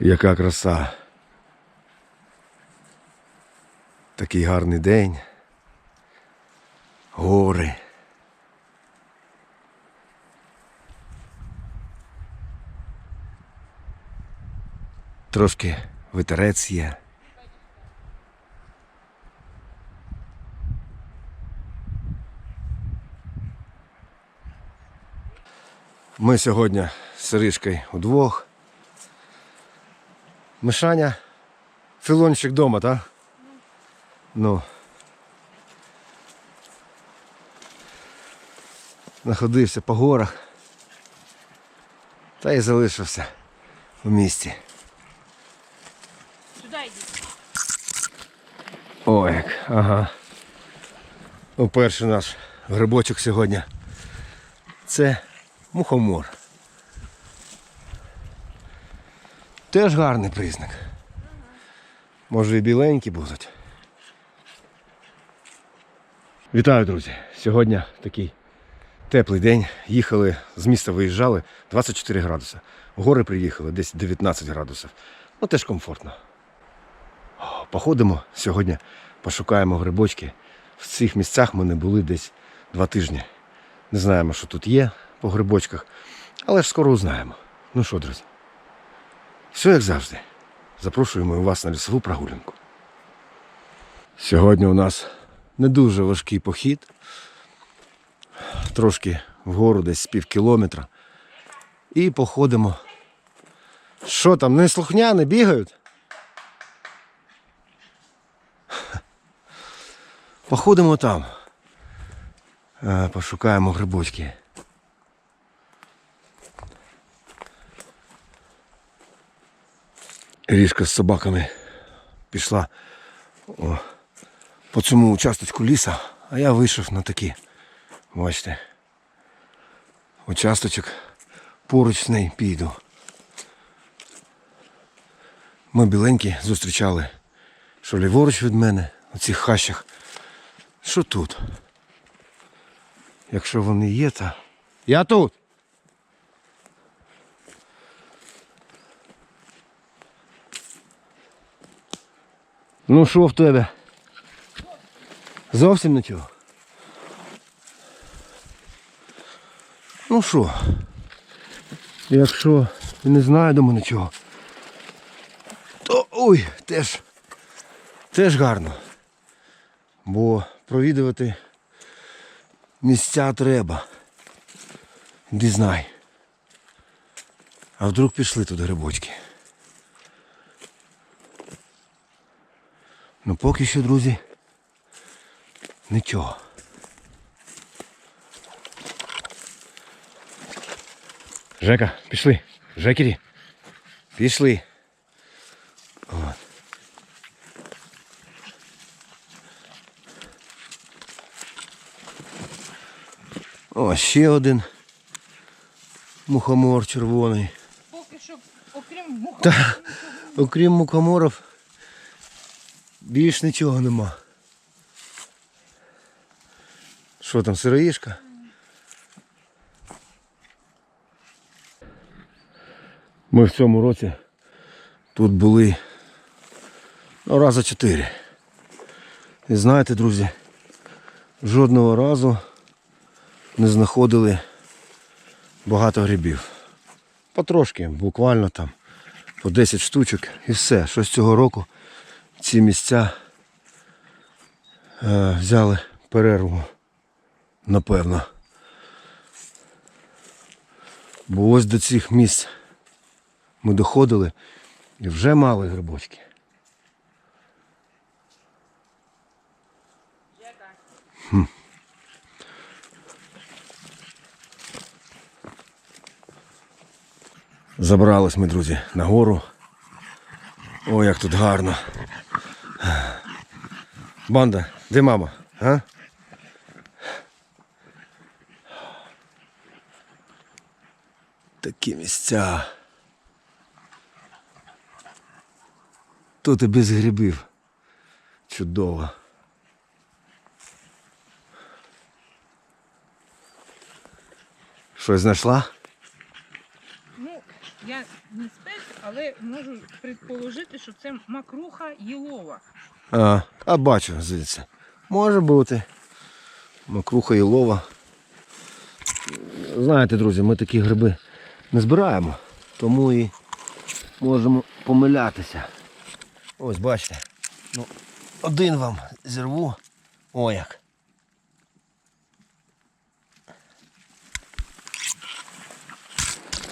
Яка краса. Такий гарний день. Гори. Трошки вітерець є. Ми сьогодні з Ришкою удвох. Мишаня, філончик дома, так? Ну. Находився по горах. Та й залишився у місті. Сюди йди. Ой, як, ага. Ну, перший наш грибочок сьогодні. Це мухомор. Теж гарний признак. Може і біленькі будуть. Вітаю, друзі! Сьогодні такий теплий день. Їхали з міста виїжджали 24 градуси. Гори приїхали десь 19 градусів. Ну теж комфортно. Походимо сьогодні, пошукаємо грибочки. В цих місцях ми не були десь два тижні. Не знаємо, що тут є по грибочках, але ж скоро узнаємо. Ну що, друзі, все як завжди. Запрошуємо вас на лісову прогулянку. Сьогодні у нас не дуже важкий похід. Трошки вгору десь з пів кілометра. І походимо. Що там, не слухняни бігають? Походимо там. Е, Пошукаємо грибочки. Ріжка з собаками пішла о, по цьому участочку ліса, а я вийшов на такі. Бачите. Участочок поруч з нею піду. Ми біленькі зустрічали, що ліворуч від мене, у цих хащах. Що тут? Якщо вони є, то. Я тут. Ну що в тебе? Зовсім нічого. Ну що? Якщо не знайдемо нічого, то ой, теж, теж гарно. Бо провідувати місця треба. Де знай. А вдруг пішли тут грибочки. Ну поки що, друзі, нічого. Жека, пішли. Жекері. Пішли. От. О, ще один мухомор червоний. Поки що, окрім. Та, окрім мухоморів, більш нічого нема. Що там, сироїшка? Ми в цьому році тут були ну, раза чотири. І знаєте, друзі, жодного разу не знаходили багато грибів. Потрошки, буквально там по 10 штучок і все. Що з цього року ці місця е, взяли перерву, напевно. Бо ось до цих місць ми доходили і вже мали грибочки. Забрались ми, друзі, на гору. О, як тут гарно. Банда, де мама? А? Такі місця. Тут і без грибів. Чудово. Щось знайшла? Ну, Я не спец, але можу предположити, що це макруха єлова. А, а бачу звідси. Може бути. Макруха і лова. Знаєте, друзі, ми такі гриби не збираємо, тому і можемо помилятися. Ось бачите. Ну, один вам зірву. О як.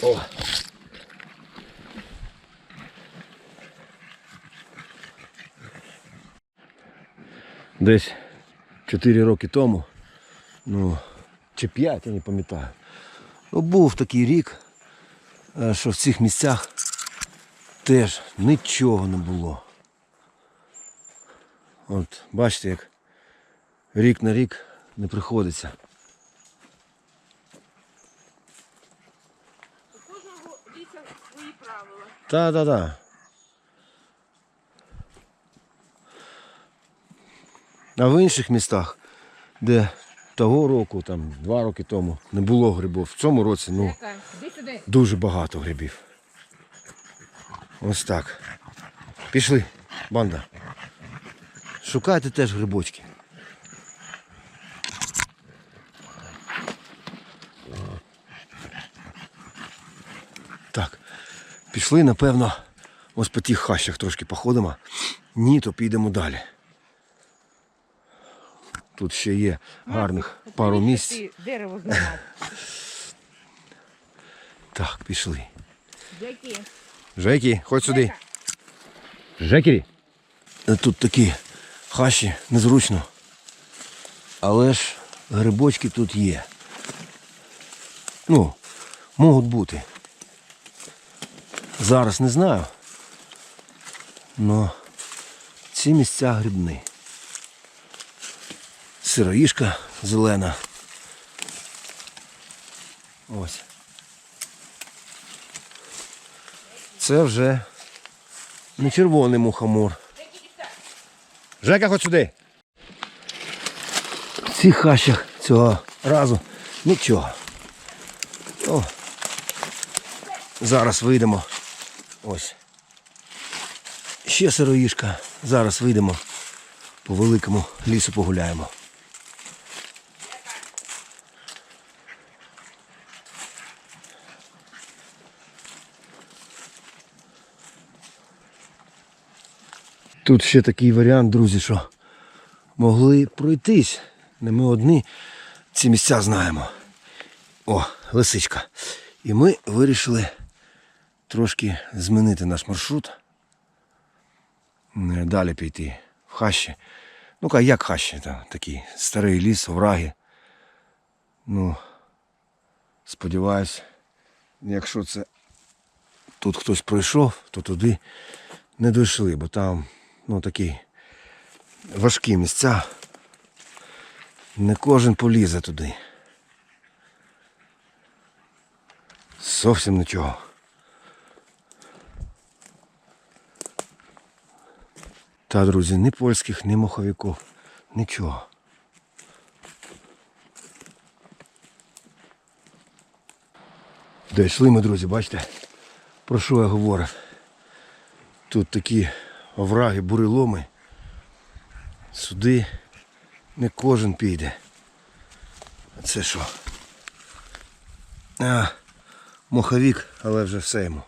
О. Десь 4 роки тому, ну, чи 5, я не пам'ятаю. Ну, був такий рік, е, що в цих місцях теж нічого не було. От, бачите, як рік на рік не приходиться. У кожного ліса свої правила. Та-та-та. А в інших містах, де того року, там, два роки тому, не було грибів, в цьому році, ну. Дуже багато грибів. Ось так. Пішли, банда. Шукайте теж грибочки. Так. Пішли, напевно, ось по тих хащах трошки походимо. Ні, то підемо далі. Тут ще є гарних пару місць. дерево. Так, пішли. Які? Жекі, ходь сюди. Жекері. Тут такі хащі незручно. Але ж грибочки тут є. Ну, можуть бути. Зараз не знаю. Но ці місця грибні. Сироїшка зелена. Ось. Це вже не червоний мухомор. Жека, ходь сюди. В цих хащах цього разу нічого. О. Зараз вийдемо. Ось. Ще сироїшка. Зараз вийдемо. По великому лісу погуляємо. Тут ще такий варіант, друзі, що могли пройтись. Не ми одні ці місця знаємо. О, лисичка. І ми вирішили трошки змінити наш маршрут. Далі піти в хащі. Ну ка як хащі, там такий старий ліс, овраги. Ну, сподіваюсь, якщо це тут хтось пройшов, то туди не дійшли, бо там ну, такі важкі місця. Не кожен полізе туди. Зовсім нічого. Та, друзі, ні польських, ні моховиків. Нічого. Дійшли ми, друзі, бачите? Про що я говорив? Тут такі овраги, буреломи. Сюди не кожен піде. А це що? А, моховік, але вже все йому.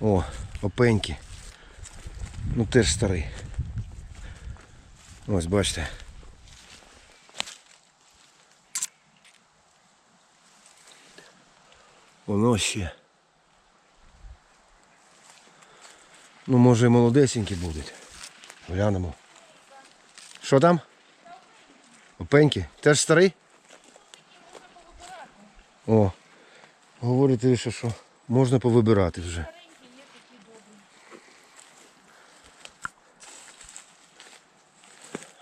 О, опеньки. Ну теж старий. Ось бачите. Воно ще. Ну, може і молодесенькі будуть. Глянемо. Що там? Опеньки? Теж старий? О, говорите, що, що можна повибирати вже.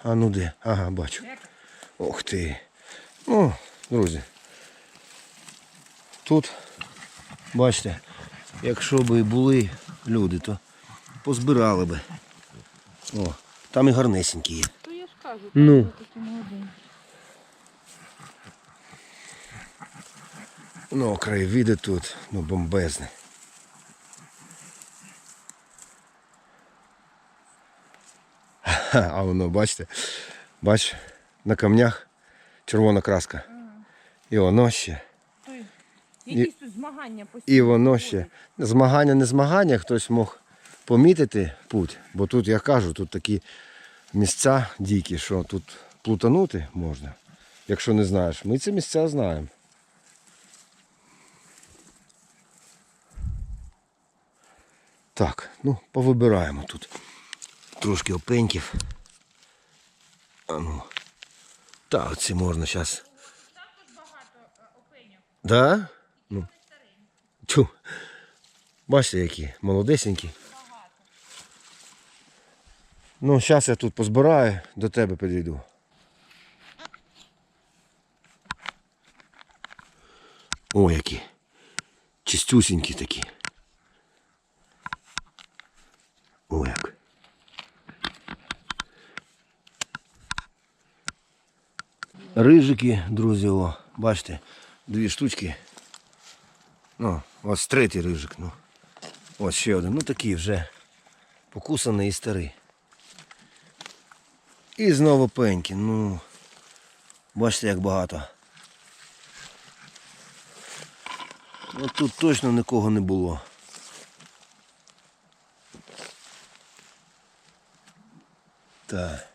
А ну де? Ага, бачу. Ох ти. Ну, друзі. Тут, бачите, якщо б і були люди, то позбирали би. О, там і гарнесенькі є. То я ж кажу, Ну. так, такі молоденькі. Ну, краєвіди тут, ну, бомбезні. А воно, бачите, бач, на камнях червона краска. І воно ще. Якісь тут змагання постійно. І воно ще. Змагання не змагання, хтось мог помітити путь, бо тут, я кажу, тут такі місця дикі, що тут плутанути можна, якщо не знаєш. Ми ці місця знаємо. Так, ну, повибираємо тут трошки опеньків. А ну. Та, оці можна зараз. Також багато е, опеньок. Да? Тю. Бачите, які молодесенькі. Ну, зараз я тут позбираю, до тебе підійду. О, які. Чистюсінькі такі. О, як. Рижики, друзі, о, бачите, дві штучки. Ну, ось третій рижик, ну. Ось ще один. Ну такий вже покусаний і старий. І знову пеньки. Ну, бачите, як багато. Ну, тут точно нікого не було. Так.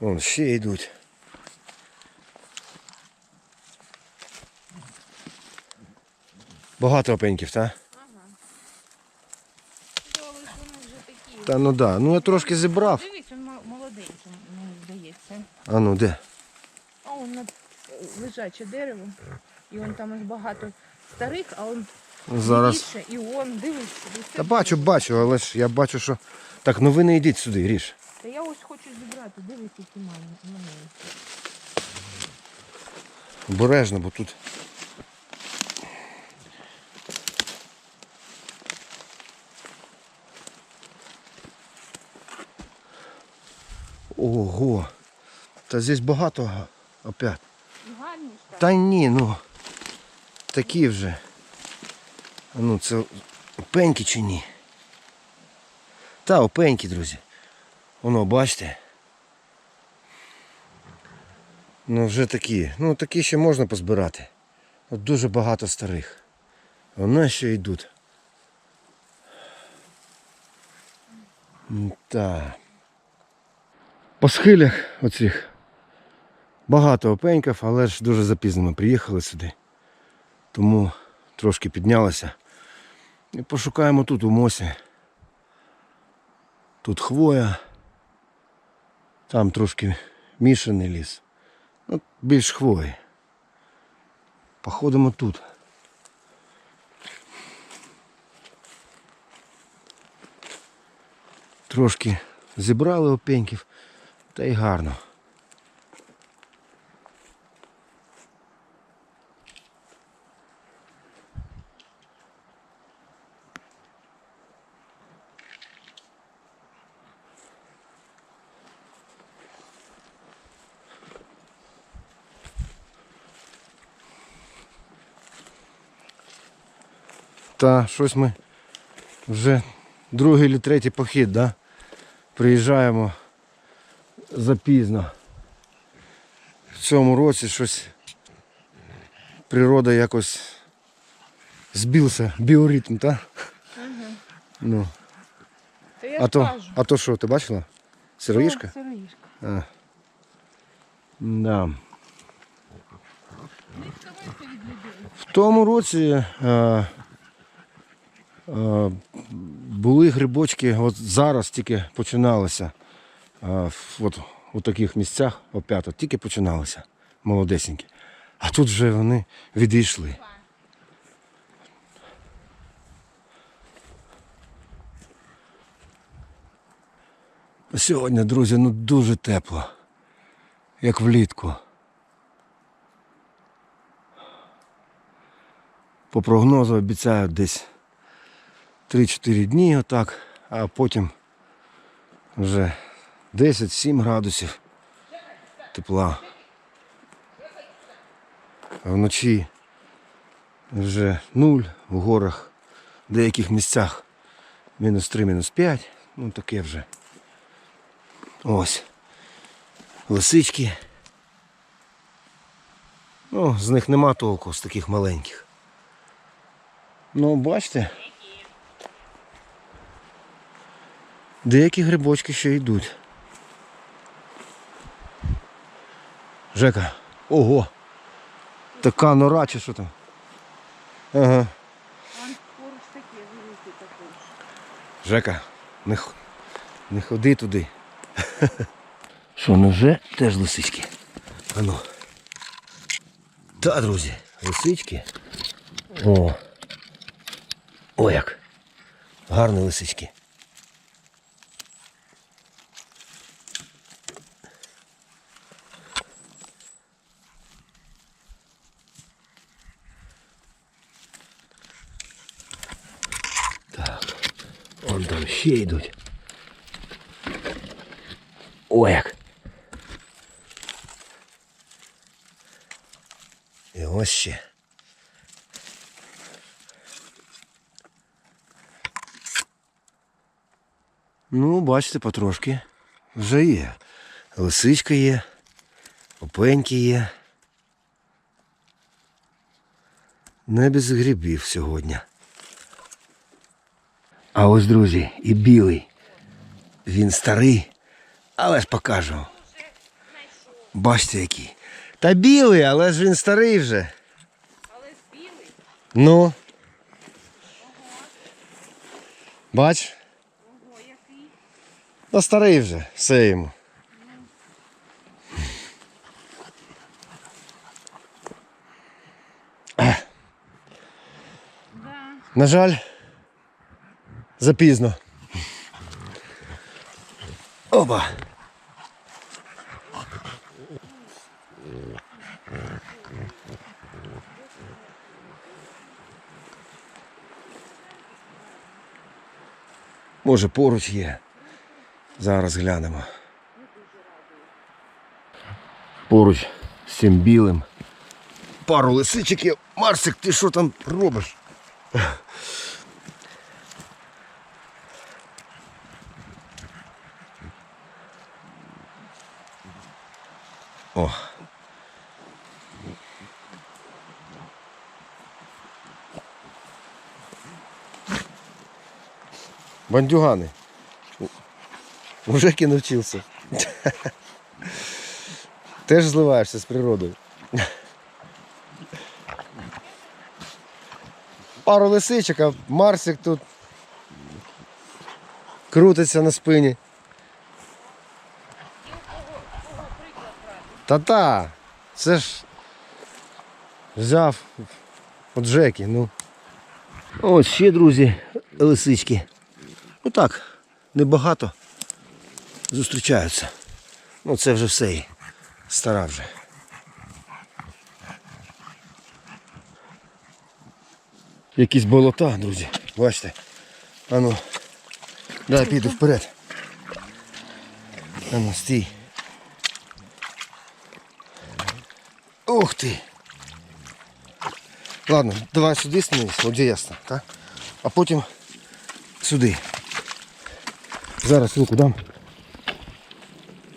Вон ще йдуть. Багато опеньків, так? Вони вже такі. Та ну да. Ну я трошки зібрав. Дивись, він мо- молоденький, мені здається. А ну де? А он на лежаче дерево. І он там аж багато старих, а он Зараз. більше, і он, дивись. Та бачу, бачу, але ж я бачу, що. Так, ну ви не йдіть сюди, ріж. Та я ось хочу зібрати, дивись, які маленькі. Обережно, бо тут. Ого. Та здесь багато га- опять. Та ні, ну. Такі вже. Ну це опеньки чи ні? Та, опеньки, друзі. Воно, бачите. Ну вже такі. Ну такі ще можна позбирати. От дуже багато старих. Вони ще йдуть. Так. По схилях оцих багато опеньків, але ж дуже запізно приїхали сюди. Тому трошки піднялися. І пошукаємо тут у мосі. Тут хвоя. Там трошки мішаний ліс. Ну, більш хвої. Походимо тут. Трошки зібрали опеньків, та й гарно. Та щось ми вже другий чи третій похід, да? Приїжджаємо запізно. В цьому році щось природа якось збився, біоритм, так? Ага. Ну. Та я А ж то, кажу. а то що, ти бачила? Сироїшка? Сироїшка. А. Да. В тому році е, е, були грибочки, от зараз тільки починалися. От у таких місцях опять, от тільки починалися молодесенькі. А тут вже вони відійшли. Сьогодні, друзі, ну дуже тепло, як влітку. По прогнозу обіцяють десь 3-4 дні отак, а потім Вже 10-7 градусів тепла. А вночі вже нуль в горах, в деяких місцях мінус 3, мінус 5. Ну таке вже. Ось. Лисички. Ну, з них нема толку, з таких маленьких. Ну, бачите. Деякі грибочки ще йдуть. Жека. Ого. Така нора чи що там? Ага. Жека, не, х- не ходи туди. Що, ну вже теж лисички? Ану. Та, друзі, лисички. О. О як. Гарні лисички. Так. Вон там ще йдуть. О як. І ось ще. Ну, бачите, потрошки вже є. Лисичка є, опеньки є. Не без грибів сьогодні. А ось, друзі, і білий. Він старий, але ж покажу. Бачите який. Та білий, але ж він старий вже. Але ж білий. Ну. Бач? Ого, який. Та старий вже, все йому. На жаль, запізно. Оба. Може поруч є. Зараз глянемо. Поруч з цим білим. Пару лисичиків. Марсик, ти що там робиш? О. Бандюганы. Уже навчился. Теж зливаєшся з природою. Пару лисичок, а Марсик тут крутиться на спині. Та-та, це ж взяв от Жеки, ну. Ось ще, друзі, лисички. Ну так, небагато зустрічаються. Ну це вже все. і Стара вже. Якісь болота, друзі. Бачите. Ану. Дай піду вперед. Ану, стій. Ух ти! Ладно, давай сюди становись, от де ясно, так? А потім сюди. Зараз руку дам.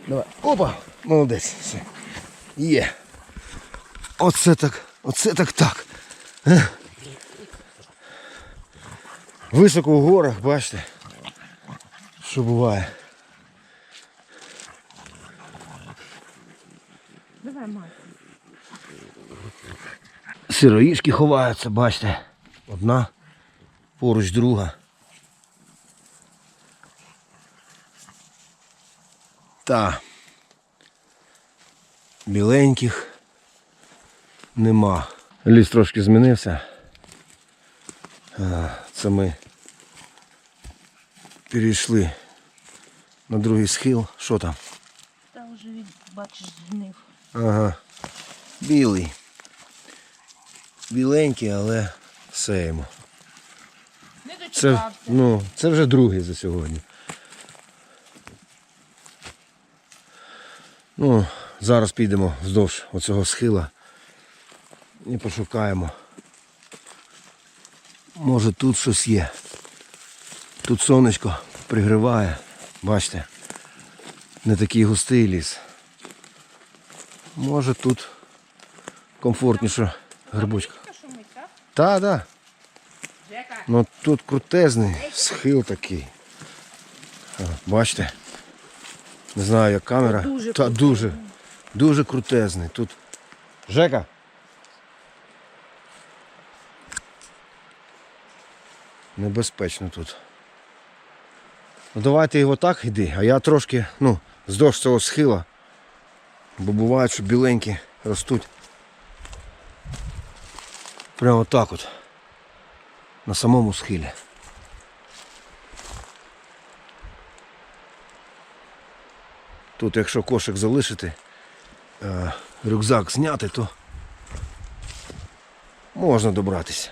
Давай. Опа! Молодець. Все. Є. Оце так. Оце так так. Е. Високо в горах, бачите. Що буває. Сироїшки ховаються, бачите. Одна, поруч друга. Та біленьких нема. Ліс трошки змінився. Це ми перейшли на другий схил. Що там? Та вже бачиш, згнив. Ага. Білий. Біленький, але. Не Це, ну, це вже другий за сьогодні. Ну, зараз підемо вздовж оцього схила і пошукаємо. Може тут щось є. Тут сонечко пригріває. Бачите, не такий густий ліс. Може тут комфортніше грибочка. Та да. Ну тут крутезний схил такий. А, Бачите? Не знаю, як камера. Дуже Та дуже, дуже крутезний. Тут. Жека. Небезпечно тут. Ну давайте його так йди, а я трошки, ну, здовж цього схила. Бо буває, що біленькі ростуть. Прямо так от. На самому схилі. Тут, якщо кошик залишити, е, рюкзак зняти, то можна добратися.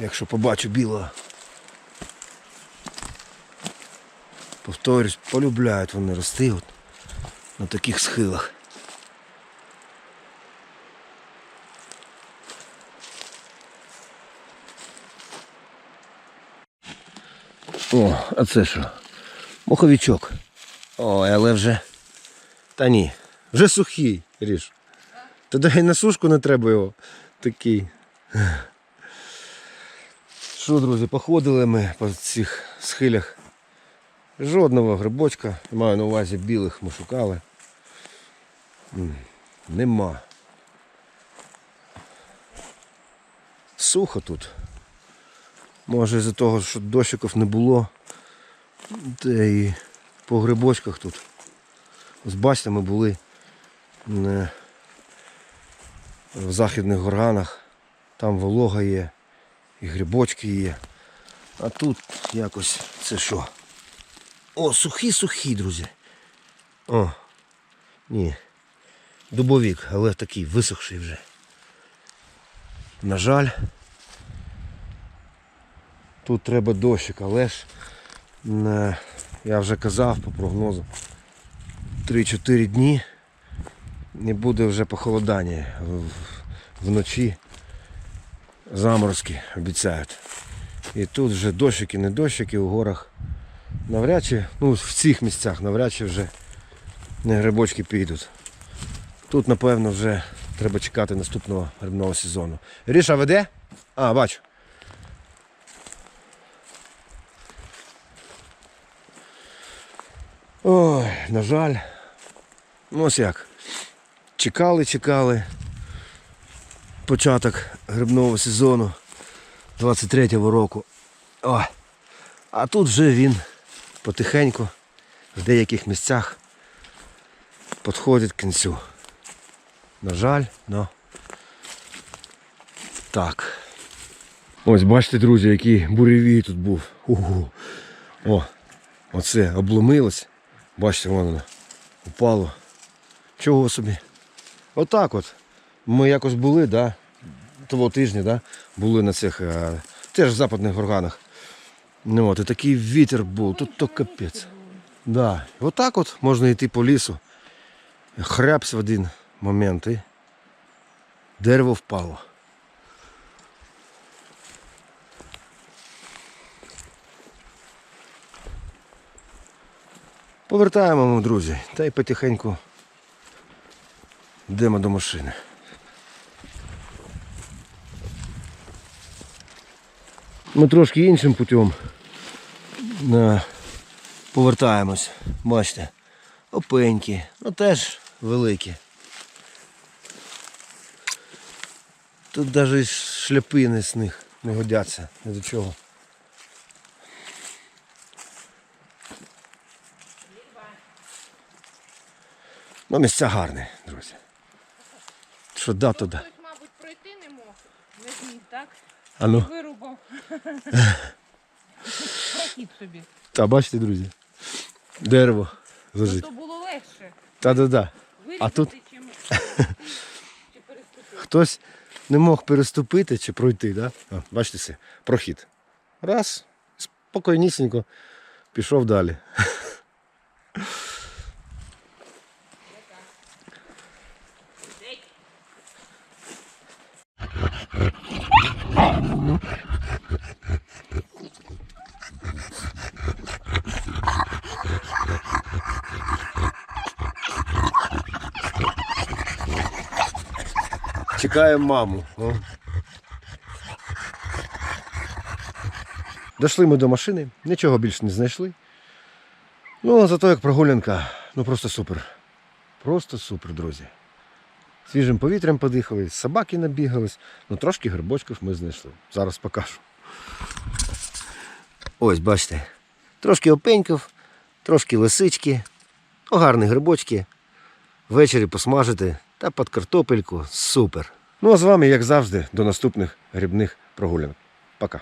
Якщо побачу білого. Повторюсь, полюбляють вони рости от на таких схилах. О, а це що? Моховичок. Ой, але вже. Та ні. Вже сухий, ріж. Та дай на сушку не треба його. Такий. Що, друзі, походили ми по цих схилях. Жодного грибочка, маю на увазі білих ми шукали. Нема. Сухо тут. Може із-за того, що дощиків не було. Та і по грибочках тут. Ось бачите, ми були не в західних горганах. Там волога є, і грибочки є. А тут якось це що? О, сухі-сухі, друзі. О, ні. Дубовік, але такий висохший вже. На жаль. Тут треба дощик, але ж не, я вже казав по прогнозу. 3-4 дні не буде вже похолодання. Вночі заморозки обіцяють. І тут вже дощики, не дощики у горах. Навряд чи, ну в цих місцях навряд чи вже не грибочки підуть. Тут, напевно, вже треба чекати наступного грибного сезону. Ріша веде? А, бачу. Ой, на жаль. Ну ось як. Чекали, чекали. Початок грибного сезону 23-го року. О, а тут вже він потихеньку в деяких місцях підходить к кінцю. На жаль, но так. Ось бачите, друзі, який буревій тут був. Угу. О, оце обломилось. Бачите, воно воно упало. Чого собі? Отак от. Ми якось були, да, того тижня, да, були на цих е, теж западних горганах. Ну, от, і такий вітер був, тут то капець. Да. Отак от можна йти по лісу. Хряпсь в один момент і дерево впало. Повертаємо ми, друзі, та й потихеньку йдемо до машини. Ми трошки іншим путем е, повертаємось. Бачите, опеньки, ну теж великі. Тут навіть шляпини з них не годяться ні до чого. Ну, місця гарні, друзі. Що да, то да. Хтось, мабуть, пройти не мог. Не зміг, так? А ну. Вирубав. Прохід собі. Та бачите, друзі. Дерево лежить. То було легше. Та-да-да. Вирізати, тут? чим чи переступити. Хтось не мог переступити чи пройти, да? А, бачите все, прохід. Раз, спокійнісінько пішов далі. Чекаємо маму. О. Дошли ми до машини, нічого більше не знайшли. Ну, а зато як прогулянка, ну просто супер. Просто супер, друзі. Свіжим повітрям подихали, собаки набігались, ну трошки грибочків ми знайшли. Зараз покажу. Ось, бачите, трошки опеньків, трошки лисички, ну, гарні грибочки. Ввечері посмажити та під картопельку. Супер. Ну а з вами, як завжди, до наступних грибних прогулянок. Пока.